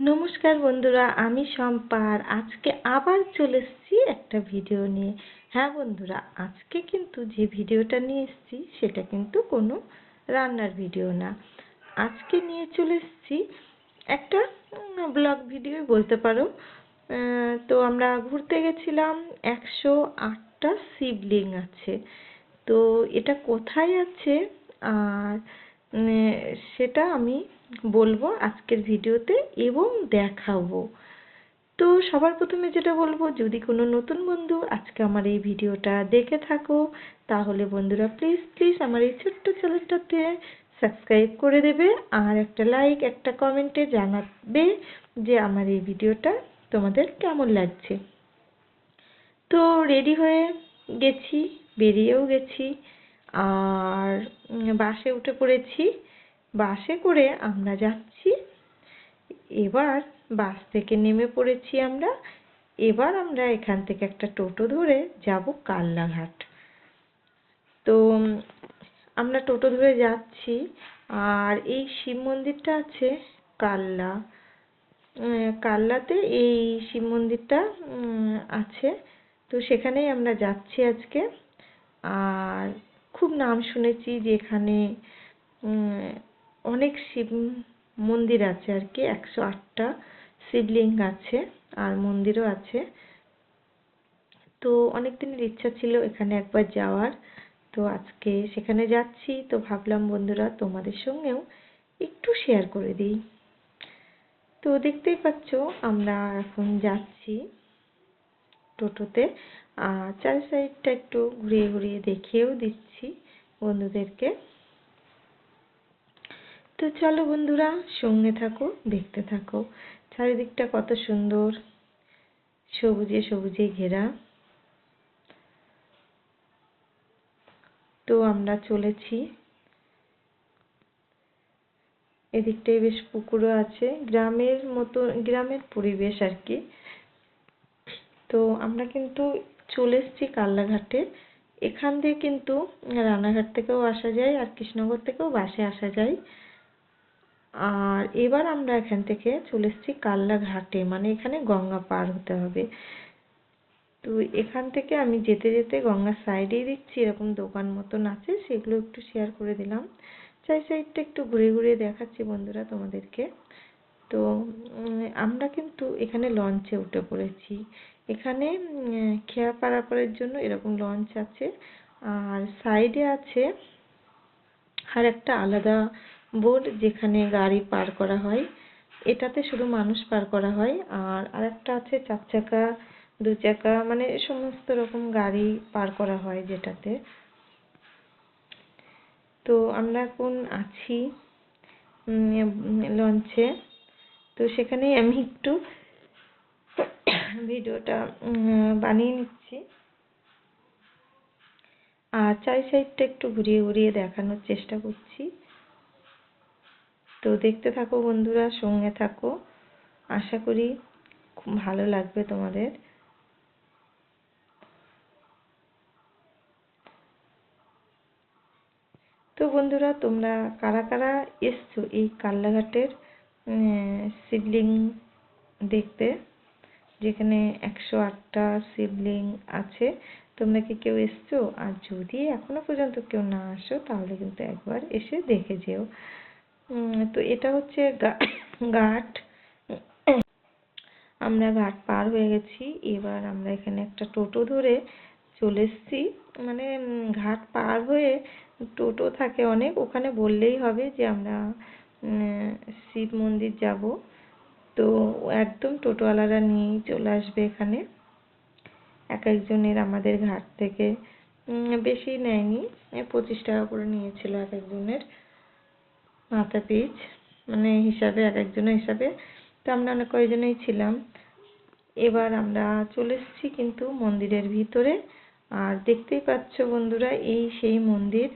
নমস্কার বন্ধুরা, আমি সম্পার আজকে আবার চলে এসেছি একটা ভিডিও নিয়ে। হ্যাঁ বন্ধুরা, আজকে কিন্তু যে ভিডিওটা নিয়ে এসেছি, সেটা কিন্তু কোনো রান্নার ভিডিও না। আজকে নিয়ে চলে এসেছি একটা ব্লগ ভিডিও বলতে পারো। তো আমরা ঘুরতে গেছিলাম, একশো আটটা শিবলিং আছে। তো এটা কোথায় আছে? আর সেটা আমি বলব আজকের ভিডিওতে এবং দেখাবো। তো সবার প্রথমে যেটা বলব, যদি কোনো নতুন বন্ধু আজকে আমার এই ভিডিওটা দেখে থাকো, তাহলে বন্ধুরা প্লিজ প্লিজ আমার এই ছোট্ট চ্যানেলটাতে সাবস্ক্রাইব করে দেবে আর একটা লাইক একটা কমেন্টে জানাবে যে আমার এই ভিডিওটা তোমাদের কেমন লাগছে। তো রেডি হয়ে গেছি, বেরিয়েও গেছি, আর বাসে উঠে পড়েছি। বাসে করে আমরা যাচ্ছি। এবার বাস থেকে নেমে পড়েছি আমরা। এবার আমরা এখান থেকে একটা টোটো ধরে যাব কাল্লাঘাট তো আমরা টোটো ধরে যাচ্ছি আর এই শিব মন্দিরটা আছে কাল্লা। কাল্লাতে এই শিব মন্দিরটা আছে। তো সেখানেই আমরা যাচ্ছি আজকে। আর খুব নাম শুনেছি যে এখানে অনেক শিব মন্দির আছে আর কি, একশো আটটা শিবলিঙ্গ আছে আর মন্দিরও আছে। তো অনেক দিনের ইচ্ছা ছিল এখানে একবার যাওয়ার। তো আজকে সেখানে যাচ্ছি, তো ভাবলাম বন্ধুরা তোমাদের সঙ্গেও একটু শেয়ার করে দিই। তো দেখতেই পাচ্ছ আমরা এখন যাচ্ছি টোটোতে। আর চার সাইডটা একটু ঘুরিয়ে ঘুরিয়ে দেখিয়েও দিচ্ছি বন্ধুদেরকে। তো চলো বন্ধুরা, সঙ্গে থাকো, দেখতে থাকো। চারিদিকটা কত সুন্দর। সবুজে সবুজে ঘেরা। তো আমরা চলেছি। এদিকটায় বেশ পুকুরও আছে। গ্রামের মতো, গ্রামের পরিবেশ আর কি। তো আমরা কিন্তু চলে এসেছি কাল্লাঘাটে। এখান দিয়ে কিন্তু রানাঘাট থেকেও আসা যায় আর কৃষ্ণনগর থেকেও বাসে আসা যায়। আর এবার আমরা এখান থেকে চলে এসেছি কাল্লা ঘাটে মানে এখানে গঙ্গা পার হতে হবে। তো এখান থেকে আমি যেতে যেতে গঙ্গার সাইডেই দেখছি, এরকম দোকান মতন আছে, সেগুলো একটু শেয়ার করে দিলাম। চাই সাইডটা একটু ঘুরে ঘুরে দেখাচ্ছি বন্ধুরা তোমাদেরকে। তো আমরা কিন্তু এখানে লঞ্চে উঠে পড়েছি। এখানে খেয়া পারাপারের জন্য এরকম লঞ্চ আছে। আর সাইডে আছে আর একটা আলাদা বোর্ড যেখানে গাড়ি পার করা হয়, এটাতে শুধু মানুষ পার করা হয়। আর আরেকটা আছে চার চাকা দু চাকা মানে সমস্ত রকম গাড়ি পার করা হয় যেটাতে। তো আমরা এখন আছি লঞ্চে। তো সেখানেই আমি একটু ভিডিওটা বানিয়ে নিচ্ছি। আর চারি সাইডটা একটু ঘুরিয়ে ঘুরিয়ে দেখানোর চেষ্টা করছি। তো দেখতে থাকো বন্ধুরা, সঙ্গে থাকো। আশা করি খুব ভালো লাগবে তোমাদের। তো বন্ধুরা, তোমরা কারা কারা এসছো এই কাল্লাঘাটের শিবলিং দেখতে? যেখানে একশো আটটা শিবলিং আছে। তোমরা কি কেউ এসছো? আর যদি এখনও পর্যন্ত কেউ না আসো, তাহলে কিন্তু একবার এসে দেখে যেও। তো এটা হচ্ছে ঘাট। আমরা ঘাট পার হয়ে গেছি। এবার আমরা এখানে একটা টোটো ধরে চলে এসেছি। মানে ঘাট পার হয়ে টোটো থাকে অনেক। ওখানে বললেই হবে যে আমরা শিব মন্দির যাব। তো একদম টোটোওয়ালারা নিয়েই চলে আসবে এখানে। এক একজনের আমাদের ঘাট থেকে বেশি নেয়নি। পঁচিশ টাকা করে নিয়েছিল এক একজনের। মাথা পিচ মানে হিসাবে এক একজনের হিসাবে। তো আমরা অনেক কয়জনেই ছিলাম। এবার আমরা চলে এসেছি কিন্তু মন্দিরের ভিতরে। আর দেখতেই পাচ্ছ বন্ধুরা, এই সেই মন্দির।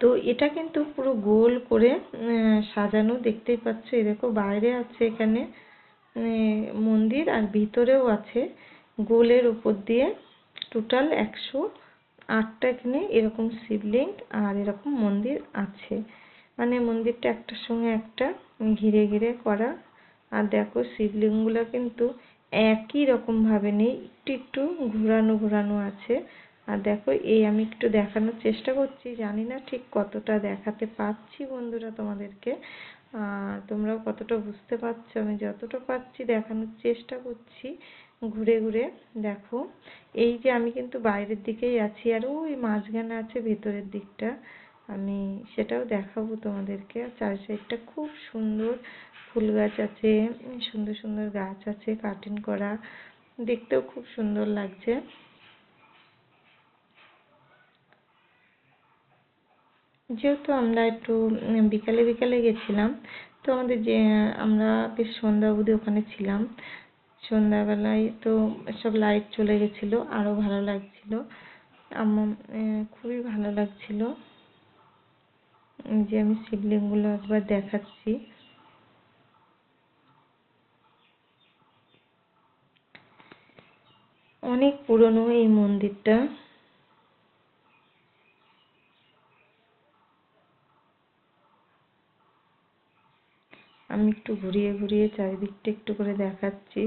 তো এটা কিন্তু পুরো গোল করে সাজানো। দেখতেই পাচ্ছ, এই দেখো, বাইরে আছে এখানে মন্দির আর ভিতরেও আছে। গোলের উপর দিয়ে টোটাল একশো আটটা এখানে এরকম শিবলিঙ্গ আর এরকম মন্দির আছে। মানে মন্দিরটা একটার সঙ্গে একটা ঘিরে ঘিরে করা। আর দেখো শিবলিঙ্গগুলো কিন্তু একই রকম ভাবে নেই, একটু একটু ঘোরানো ঘোরানো আছে। আর দেখো এই আমি একটু দেখানোর চেষ্টা করছি, জানি না ঠিক কতটা দেখাতে পারছি বন্ধুরা তোমাদেরকে। আর তোমরাও কতটা বুঝতে পারছ? আমি যতটা পারছি দেখানোর চেষ্টা করছি। ঘুরে ঘুরে দেখো। এই যে আমি কিন্তু বাইরের দিকেই আছি আর ওই মাঝখানে আছে ভেতরের দিকটা। আমি সেটাও দেখাবো তোমাদেরকে। আর চার সাইডটা খুব সুন্দর ফুল গাছ আছে, সুন্দর সুন্দর গাছ আছে কাটিং করা। দেখতেও খুব সুন্দর লাগছে। যেহেতু আমরা একটু বিকালে বিকালে গেছিলাম, তো আমাদের যে আমরা বেশ সন্ধ্যা অবধি ওখানে ছিলাম সন্ধ্যাবেলায় তো সব লাইট চলে গেছিল, আরও ভালো লাগছিল। আমার খুবই ভালো লাগছিল। যে আমি শিবলিঙ্গগুলো একবার দেখাচ্ছি। অনেক পুরনো এই মন্দিরটা। আমি একটু ঘুরিয়ে ঘুরিয়ে চারিদিকটা একটু করে দেখাচ্ছি।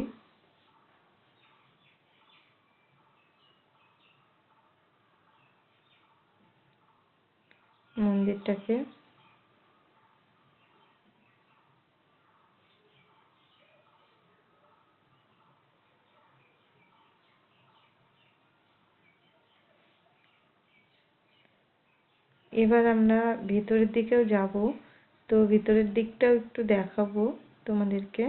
মন্দিরটাকে। এবার আমরা ভেতরের দিকেও যাব। তো ভিতরের দিকটাও একটু দেখাবো তোমাদেরকে।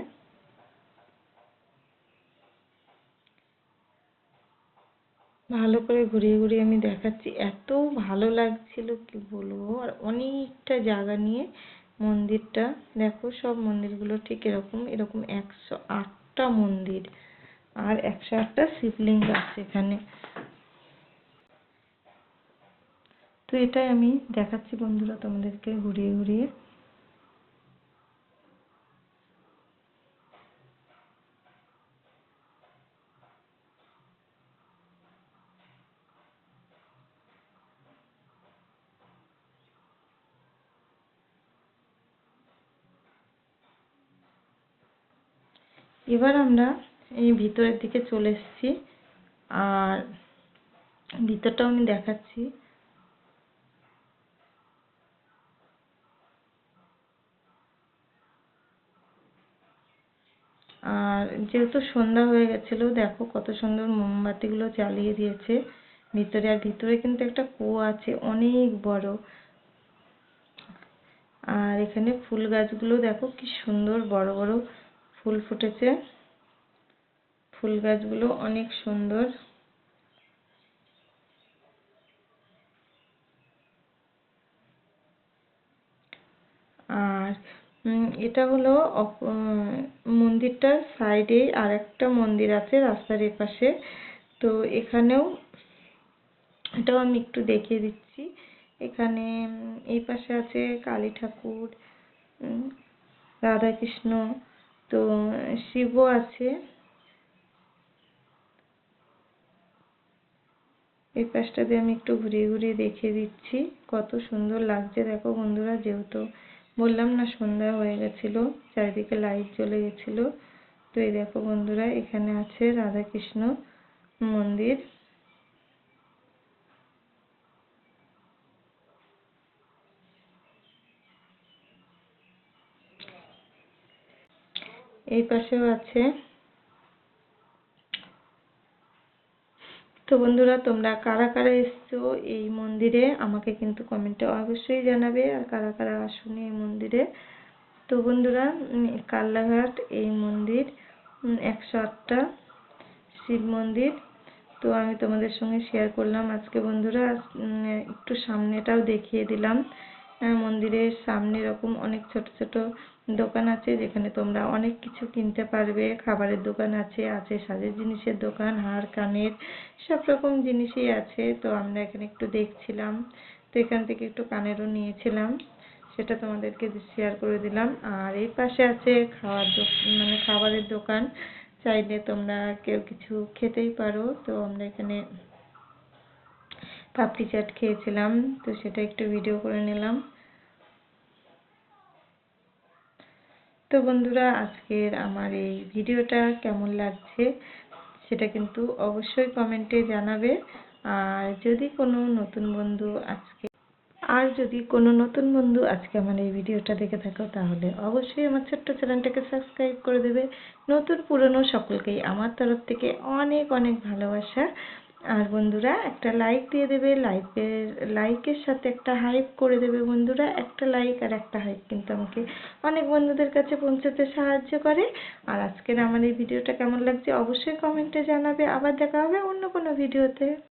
ভালো করে ঘুরিয়ে ঘুরিয়ে আমি দেখাচ্ছি। এত ভালো লাগছিল, কি বলব? আর অনেকটা জায়গা নিয়ে মন্দিরটা, দেখো সব মন্দিরগুলো ঠিক এরকম এরকম একশো আটটা মন্দির আর একশো আটটা শিবলিঙ্গ আছে এখানে। তো এটাই আমি দেখাচ্ছি বন্ধুরা তোমাদেরকে ঘুরিয়ে ঘুরিয়ে। এবার আমরা এই ভিতরের দিকে চলে এসেছি। আর ভিতরটাও আমি দেখাচ্ছি। আর যেহেতু সন্ধ্যা হয়ে গেছিল, দেখো কত সুন্দর মোমবাতিগুলো জ্বালিয়ে দিয়েছে। ভিতরে আর ভিতরে কিন্তু একটা কুয়ো আছে, অনেক বড়। আর এখানে ফুল গাছগুলো দেখো কি সুন্দর বড় বড় ফুল ফুটেছে। ফুল গাছগুলো অনেক সুন্দর। আর এটা হলো মন্দিরটার সাইডে আর একটা মন্দির আছে রাস্তার এপাশে। তো এখানেও, এটাও আমি একটু দেখিয়ে দিচ্ছি। এখানে এই পাশে আছে কালী ঠাকুর রাধাকৃষ্ণ। তো শিবও আছে। এই পাশটা দিয়ে আমি একটু ঘুরিয়ে ঘুরিয়ে দেখিয়ে দিচ্ছি। কত সুন্দর লাগছে। দেখো বন্ধুরা, যেহেতু বললাম না সন্ধ্যা হয়ে গেছিল, চারিদিকে লাইট জ্বলে গেছিল। তো এই দেখো বন্ধুরা, এখানে আছে রাধাকৃষ্ণ মন্দির। এই পাশেও আছে। তো বন্ধুরা, তোমরা কারা কারা এসছো এই মন্দিরে, আমাকে কিন্তু কমেন্টে অবশ্যই জানাবে, আর কারা কারা আসুনি এই মন্দিরে। তো বন্ধুরা কাল্লাঘাট এই মন্দির একশো আটটা শিব মন্দির। তো আমি তোমাদের সঙ্গে শেয়ার করলাম আজকে বন্ধুরা একটু সামনেটাও দেখিয়ে দিলাম। মন্দিরের সামনে এরকম অনেক ছোট ছোট দোকান আছে যেখানে তোমরা অনেক কিছু কিনতে পারবে। খাবারের দোকান আছে আছে সাজের জিনিসের দোকান, হার, কানের, সব রকম জিনিসই আছে। তো আমরা এখানে একটু দেখছিলাম। তো এখান থেকে একটু কানেরও নিয়েছিলাম। সেটা তোমাদেরকে শেয়ার করে দিলাম। আর এই পাশে আছে খাওয়ার মানে খাবারের দোকান। চাইলে তোমরা কেউ কিছু খেতেই পারো। তো আমরা এখানে পাপড়ি চাট খেয়েছিলাম, তো সেটা একটু ভিডিও করে নিলাম। তো বন্ধুরা, আজকের আমার এই ভিডিওটা কেমন লাগছে সেটা কিন্তু অবশ্যই কমেন্টে জানাবে। আর যদি কোনো নতুন বন্ধু আজকে, আর যদি কোনো নতুন বন্ধু আজকে আমার এই ভিডিওটা দেখে থাকো, তাহলে অবশ্যই আমার ছোট্ট চ্যানেলটাকে সাবস্ক্রাইব করে দেবে। নতুন পুরনো সকলকেই আমার তরফ থেকে অনেক অনেক ভালোবাসা। আর বন্ধুরা, একটা লাইক দিয়ে দেবে লাইকের লাইকের সাথে একটা হাইপ করে দেবে বন্ধুরা, একটা লাইক আর একটা হাইপ কিন্তু আমাকে অনেক বন্ধুদের কাছে পৌঁছাতে সাহায্য করে। আর আজকের আমার এই ভিডিওটা কেমন লাগছে অবশ্যই কমেন্টে জানাবে। আবার দেখা হবে অন্য কোনো ভিডিওতে